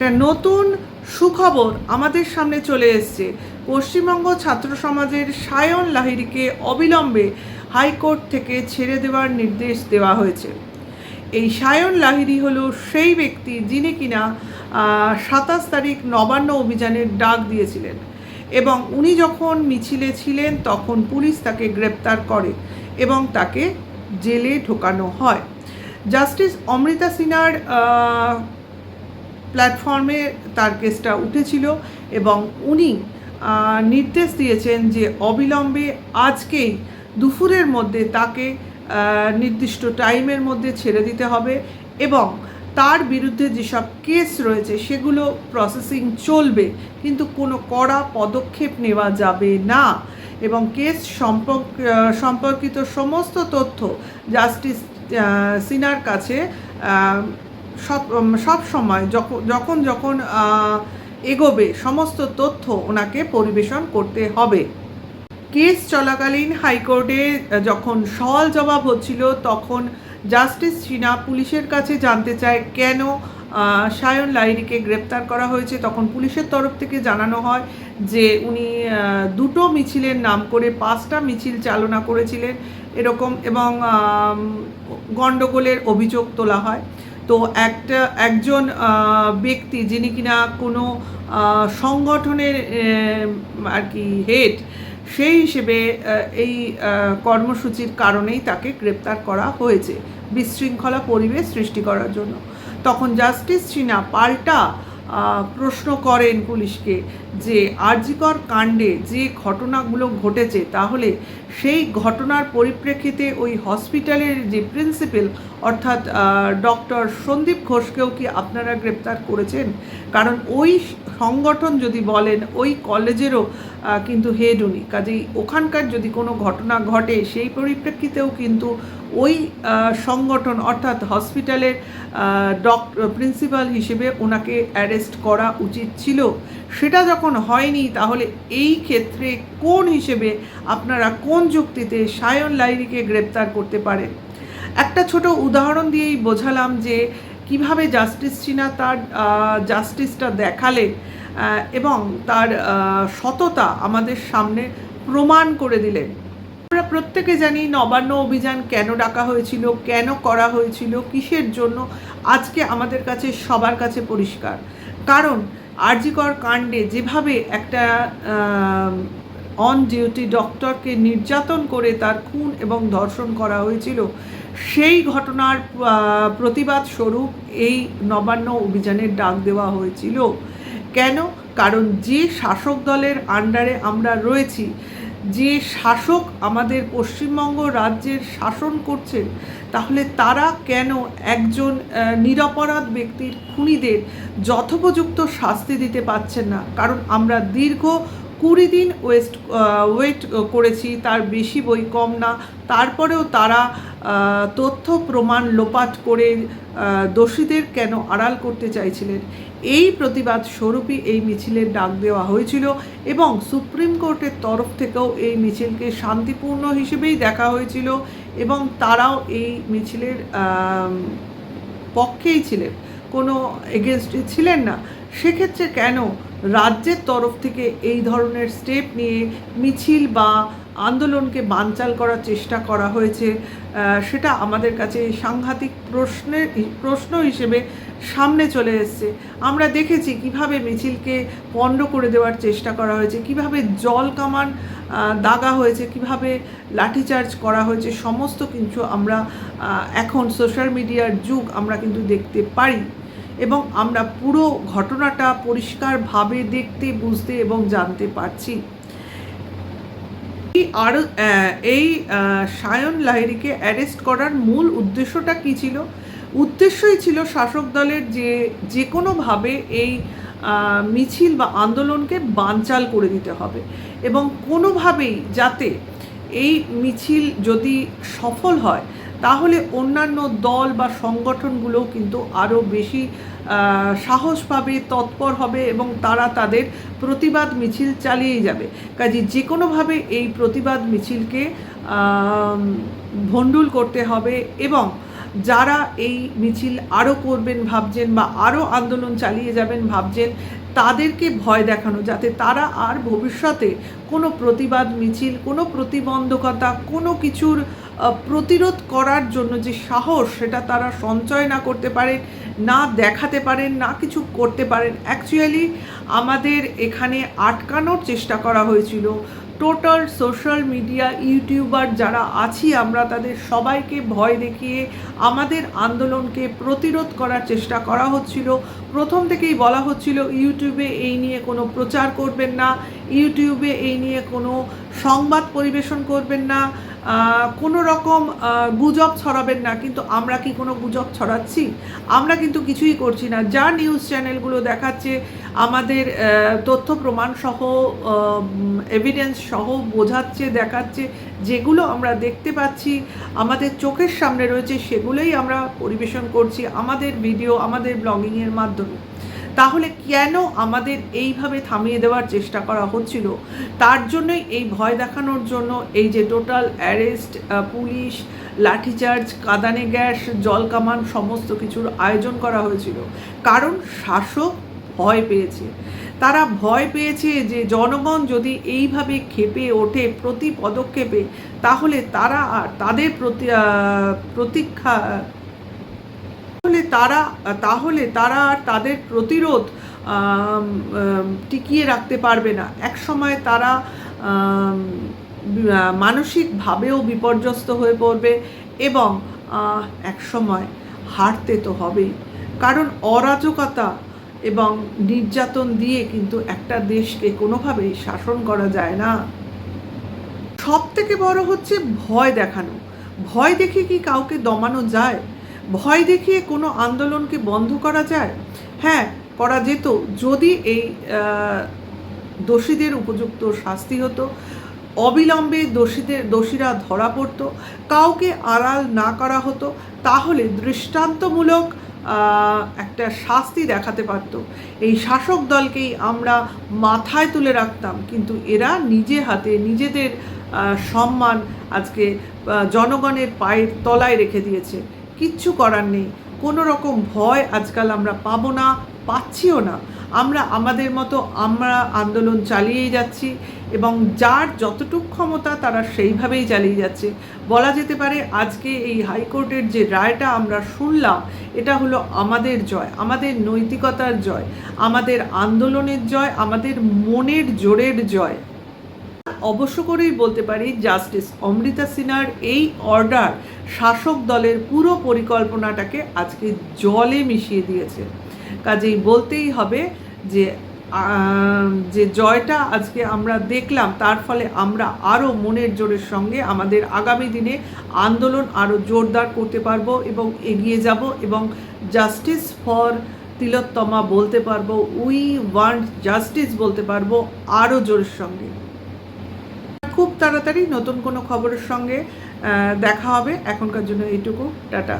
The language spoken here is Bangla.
নতুন সুখবর আমাদের সামনে চলে এসছে। পশ্চিমবঙ্গ ছাত্র সমাজের সায়ন লাহিড়িকে অবিলম্বে হাইকোর্ট থেকে ছেড়ে দেওয়ার নির্দেশ দেওয়া হয়েছে। এই সায়ন লাহিড়ি হলো সেই ব্যক্তি যিনি কিনা সাতাশ তারিখ নবান্ন অভিযানের ডাক দিয়েছিলেন এবং উনি যখন মিছিলে ছিলেন তখন পুলিশ তাকে গ্রেপ্তার করে এবং তাকে জেলে ঢোকানো হয়। জাস্টিস অমৃতা সিনহার প্ল্যাটফর্মে তার কেসটা উঠেছিল এবং উনি নির্দেশ দিয়েছেন যে অবিলম্বে আজকেই দুপুরের মধ্যে তাকে নির্দিষ্ট টাইমের মধ্যে ছেড়ে দিতে হবে এবং তার বিরুদ্ধে যেসব কেস রয়েছে সেগুলো প্রসেসিং চলবে, কিন্তু কোনো কড়া পদক্ষেপ নেওয়া যাবে না এবং কেস সম্পর্ক সম্পর্কিত সমস্ত তথ্য জাস্টিস সিনার কাছে সব সব সময় যখন যখন এগোবে, সমস্ত তথ্য ওনাকে পরিবেশন করতে হবে। কেস চলাকালীন হাইকোর্টে যখন সওয়াল জবাব হচ্ছিল, তখন জাস্টিস সিনহা পুলিশের কাছে জানতে চায়, কেন সায়ন লাইরিকে গ্রেপ্তার করা হয়েছে? তখন পুলিশের তরফ থেকে জানানো হয় যে, উনি দুটো মিছিলের নাম করে পাঁচটা মিছিল চালনা করেছিলেন, এরকম এবং গণ্ডগোলের অভিযোগ তোলা হয়। তো একটা, একজন ব্যক্তি যিনি কিনা কোনো সংগঠনের আর কি হেড সেই হিসেবে এই কর্মসূচির কারণেই তাকে গ্রেপ্তার করা হয়েছে বিশৃঙ্খলা পরিবেশ সৃষ্টি করার জন্য। তখন জাস্টিস সিনহা পাল্টা প্রশ্ন করেন পুলিশকে যে আরজিকর কাণ্ডে যে ঘটনাগুলো ঘটেছে তাহলে সেই ঘটনার পরিপ্রেক্ষিতে ওই হসপিটালের যে প্রিন্সিপাল, অর্থাৎ ডক্টর সন্দীপ ঘোষকেও কি আপনারা গ্রেপ্তার করেছেন? কারণ ওই সংগঠন যদি বলেন, ওই কলেজেরও কিন্তু হেড উনি। কাজেই ওখানকার যদি কোনো ঘটনা ঘটে, সেই পরিপ্রেক্ষিতেও কিন্তু ওই সংগঠন, অর্থাৎ হসপিটালের ডক্টর প্রিন্সিপাল হিসেবে ওনাকে অ্যারেস্ট করা উচিত ছিল। সেটা যখন হয়নি, তাহলে এই ক্ষেত্রে কোন হিসেবে আপনারা কোন যুক্তিতে সায়ন লাইরিকে গ্রেপ্তার করতে পারেন? একটা ছোট উদাহরণ দিয়েই বোঝালাম যে কীভাবে জাস্টিস সিনহা তার জাস্টিসটা দেখালেন এবং তার সততা আমাদের সামনে প্রমাণ করে দিলেন। আমরা প্রত্যেকে জানি নবান্ন অভিযান কেন ডাকা হয়েছিল, কেন করা হয়েছিল, কিসের জন্য আজকে আমাদের কাছে সবার কাছে পরিষ্কার। কারণ আরজিকর কাণ্ডে যেভাবে একটা অন ডিউটি ডক্টরকে নির্যাতন করে তার খুন এবং ধর্ষণ করা হয়েছিল, সেই ঘটনার প্রতিবাদ স্বরূপ এই নবান্ন অভিযানের ডাক দেওয়া হয়েছিল। কেন? কারণ যে শাসক দলের আন্ডারে আমরা রয়েছি যে শাসক আমাদের পশ্চিমবঙ্গ রাজ্যের শাসন করছেন তাহলে তারা কেন একজন নিরপরাধ ব্যক্তির খুনিদের যথোপযুক্ত শাস্তি দিতে পারছেন না? কারণ আমরা দীর্ঘ কুড়ি দিন ওয়েস্ট ওয়েট করেছি, তার বেশি বই কম না। তারপরেও তারা তথ্য প্রমাণ লোপাট করে দোষীদের কেন আড়াল করতে চাইছিলেন? এই প্রতিবাদ স্বরূপই এই মিছিলের ডাক দেওয়া হয়েছিল এবং সুপ্রিম কোর্টের তরফ থেকেও এই মিছিলকে শান্তিপূর্ণ হিসেবেই দেখা হয়েছিল এবং তারাও এই মিছিলের পক্ষেই ছিলেন। কোনো এগেনস্টে ছিলেন না। সেক্ষেত্রে কেন রাজ্যের তরফ থেকে এই ধরনের স্টেপ নিয়ে মিছিল বা আন্দোলনকে বানচাল করার চেষ্টা করা হয়েছে সেটা আমাদের কাছে সাংঘাতিক প্রশ্নের, প্রশ্ন হিসেবে সামনে চলে এসছে। আমরা দেখেছি কীভাবে মিছিলকে পণ্ড করে দেওয়ার চেষ্টা করা হয়েছে, কীভাবে জল কামান দাগা হয়েছে, কীভাবে লাঠিচার্জ করা হয়েছে, সমস্ত কিছু আমরা এখন সোশ্যাল মিডিয়ার যুগ আমরা কিন্তু দেখতে পারি এবং আমরা পুরো ঘটনাটা পরিষ্কারভাবে দেখতে, বুঝতে এবং জানতে পারছি। আর এই সায়ন লাহিড়িকে অ্যারেস্ট করার মূল উদ্দেশ্যটা কী ছিল? উদ্দেশ্যই ছিল শাসক দলের যে যে কোনোভাবে এই মিছিল বা আন্দোলনকে বানচাল করে দিতে হবে। এবং কোনোভাবেই যাতে এই মিছিল যদি সফল হয়, তাহলে অন্যান্য দল বা সংগঠনগুলোও কিন্তু আরও বেশি সাহস পাবে, তৎপর হবে এবং তারা তাদের প্রতিবাদ মিছিল চালিয়ে যাবে। কাজে যে কোনোভাবে এই প্রতিবাদ মিছিলকে ভণ্ডুল করতে হবে এবং যারা এই মিছিল আরও করবেন, ভাবছেন বা আরও আন্দোলন চালিয়ে যাবেন, ভাবছেন তাদেরকে ভয় দেখানো, যাতে তারা আর ভবিষ্যতে কোনো প্রতিবাদ মিছিল, কোনো প্রতিবন্ধকতা, কোনো কিছুর প্রতিরোধ করার জন্য যে সাহস, সেটা তারা সঞ্চয় না করতে পারেন, না দেখাতে পারেন, না কিছু করতে পারেন। অ্যাকচুয়ালি আমাদের এখানে আটকানোর চেষ্টা করা হয়েছিল। টোটাল সোশ্যাল মিডিয়া ইউটিউবার যারা আছি আমরা, তাদের সবাইকে ভয় দেখিয়ে আমাদের আন্দোলনকে প্রতিরোধ করার চেষ্টা করা হচ্ছিল। প্রথম থেকেই বলা হচ্ছিল, ইউটিউবে এই নিয়ে কোনো প্রচার করবেন না, ইউটিউবে এই নিয়ে কোনো সংবাদ পরিবেশন করবেন না কোনো রকম গুজব ছড়াবেন না, কিন্তু আমরা কি কোনো গুজব ছড়াচ্ছি? আমরা কিন্তু কিছুই করছি না। যা নিউজ চ্যানেলগুলো দেখাচ্ছে, আমাদের তথ্য প্রমাণ সহ এভিডেন্স সহ বোঝাচ্ছে, দেখাচ্ছে, যেগুলো আমরা দেখতে পাচ্ছি, আমাদের চোখের সামনে রয়েছে, সেগুলোই আমরা পরিবেশন করছি, আমাদের ভিডিও আমাদের ব্লগিংয়ের মাধ্যমে। তাহলে কেন আমাদের এইভাবে থামিয়ে দেওয়ার চেষ্টা করা হচ্ছিল? তার জন্যই এই ভয় দেখানোর জন্য এই যে টোটাল অ্যারেস্ট পুলিশ, লাঠিচার্জ, কাদানে গ্যাস, জল কামান সমস্ত কিছুর আয়োজন করা হয়েছিল। কারণ শাসক ভয় পেয়েছে। তারা ভয় পেয়েছে যে জনগণ যদি এইভাবে খেপে ওঠে প্রতি পদক্ষেপে, তাহলে তারা আর তাদের প্রতি প্রতীক্ষা তাহলে তারা তাহলে তারা আর তাদের প্রতিরোধ টিকিয়ে রাখতে পারবে না। এক সময় তারা মানসিকভাবেও বিপর্যস্ত হয়ে পড়বে এবং এক সময় হারতে তো হবেই। কারণ অরাজকতা এবং নির্যাতন দিয়ে কিন্তু একটা দেশকে কোনোভাবেই শাসন করা যায় না। সব থেকে বড় হচ্ছে ভয় দেখানো। ভয় দেখে কি কাউকে দমানো যায়? ভয় দেখিয়ে কোনো আন্দোলনকে বন্ধ করা যায়? হ্যাঁ করা যেত। যদি এই দোষীদের উপযুক্ত শাস্তি হতো, অবিলম্বে দোষীদের, দোষীরা ধরা পড়তো, কাউকে আড়াল না করা হতো, তাহলে দৃষ্টান্তমূলক একটা শাস্তি দেখাতে পারতো। এই শাসক দলকেই আমরা মাথায় তুলে রাখতাম, কিন্তু এরা নিজে হাতে নিজেদের সম্মান আজকে জনগণের পায়ের তলায় রেখে দিয়েছে। কিচ্ছু করার নেই। কোনো রকম ভয় আজকাল আমরা পাবো না, পাচ্ছিও না। আমরা আমাদের মতো আমরা আন্দোলন চালিয়েই যাচ্ছি এবং যার যতটুক ক্ষমতা তারা সেইভাবেই চালিয়ে যাচ্ছে। বলা যেতে পারে আজকে এই হাইকোর্টের যে রায়টা আমরা শুনলাম, এটা হলো আমাদের জয়, আমাদের নৈতিকতার জয়, আমাদের আন্দোলনের জয়, আমাদের মনের জোরের জয়। অবশ্য করেই বলতে পারি, জাস্টিস অমৃতা সিনহার এই অর্ডার শাসক দলের পুরো পরিকল্পনাটাকে আজকে জলে মিশিয়ে দিয়েছে। কাজেই বলতেই হবে যে যে জয়টা আজকে আমরা দেখলাম, তার ফলে আমরা আরও মনের জোরের সঙ্গে আমাদের আগামী দিনে আন্দোলন আরও জোরদার করতে পারব এবং এগিয়ে যাব এবং জাস্টিস ফর তিলোত্তমা বলতে পারব, উই ওয়ান্ট জাস্টিস বলতে পারব আরও জোরের সঙ্গে। তাড়াতাড়ি নতুন কোনো খবরের সঙ্গে দেখা হবে। এখনকার জন্য এইটুকু। টাটা।